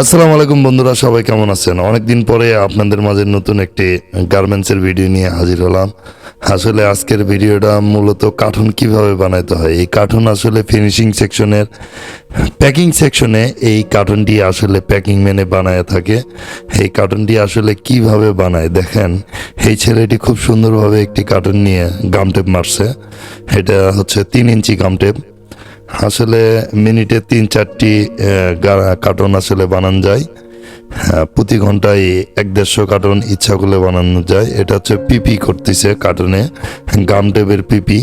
আসসালামু আলাইকুম বন্ধুরা, সবাই কেমন আছেন? অনেকদিন পরে আপনাদের মাঝে নতুন একটি গার্মেন্টসের ভিডিও নিয়ে হাজির হলাম। আসলে আজকের ভিডিওটা মূলত কার্টুন কীভাবে বানাইতে হয়? এই কার্টুন আসলে ফিনিশিং সেকশনের প্যাকিং সেকশনে এই কার্টুনটি আসলে প্যাকিং মেনে বানায় থাকে। এই কার্টুনটি আসলে কীভাবে বানায়? দেখেন, এই ছেলেটি খুব সুন্দরভাবে একটি কার্টুন নিয়ে গামটেপ মারছে। এটা হচ্ছে তিন ইঞ্চি গামটেপ আসলে মিনিটে তিন চারটি কার্টন আসলে বানানো যায়। হ্যাঁ, প্রতি ঘন্টায় এক দেড়শো কার্টন ইচ্ছা করলে বানানো যায়। এটা হচ্ছে পিপি করতেছে কার্টনে গামটেবের পিপি।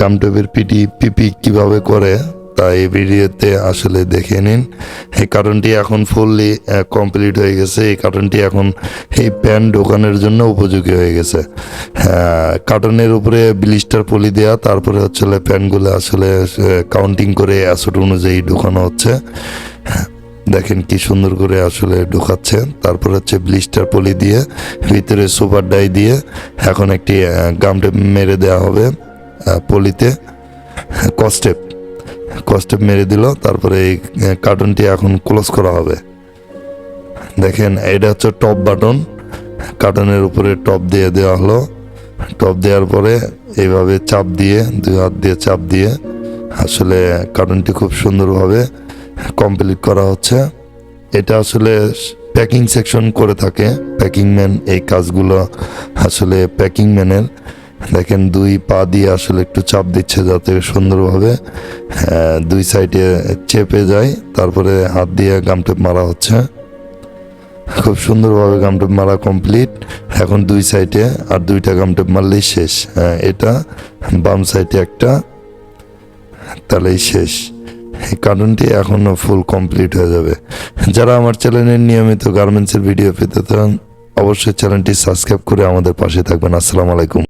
গামটেবের পিটি পিপি কীভাবে করে? তা এই ভিডিওতে আসলে দেখে নিন। এই কার্টনটি এখন ফুললি কমপ্লিট হয়ে গেছে। এই কার্টনটি এখন এই প্যান ঢোকানোর জন্য উপযোগী হয়ে গেছে। হ্যাঁ, কার্টনের উপরে ব্লিস্টার পলি দেওয়া তারপরে হচ্ছে প্যানগুলো আসলে কাউন্টিং করে অ্যাসোট অনুযায়ী ঢোকানো হচ্ছে। দেখেন কি সুন্দর করে আসলে ঢোকাচ্ছে। তারপর হচ্ছে ব্লিস্টার পলি দিয়ে ভিতরে সুপার ডাই দিয়ে এখন একটি গামটে মেরে দেওয়া হবে পলিতে কস্টেপ কস্টেপ মেরে দিল, তারপরে এই কার্টুনটি এখন ক্লোজ করা হবে। দেখেন, এটা হচ্ছে টপ বাটন কার্টনের উপরে টপ দিয়ে দেওয়া হলো। টপ দেওয়ার পরে এইভাবে চাপ দিয়ে, দুই হাত দিয়ে চাপ দিয়ে আসলে কার্টুনটি খুব সুন্দরভাবে কমপ্লিট করা হচ্ছে। এটা আসলে প্যাকিং সেকশন করে থাকে। প্যাকিং ম্যান এই কাজগুলো আসলে প্যাকিং ম্যানের দেখেন দুই পা দিয়ে আসলে একটু চাপ দিচ্ছে যাতে সুন্দরভাবে আহ, দুই সাইডে চেপে যায়। তারপরে হাত দিয়ে গামটেপ মারা হচ্ছে। খুব সুন্দরভাবে গামটেপ মারা কমপ্লিট এখন দুই সাইডে আর দুইটা গামটেপ মারলেই শেষ। হ্যাঁ, এটা বাম সাইডে একটা তাহলেই শেষ। কার্টুনটি এখনও ফুল কমপ্লিট হয়ে যাবে। যারা আমার চ্যানেলের নিয়মিত গার্মেন্টসের ভিডিও পেতে চান অবশ্যই চ্যানেলটি সাবস্ক্রাইব করে আমাদের পাশে থাকবেন। আসসালামু আলাইকুম।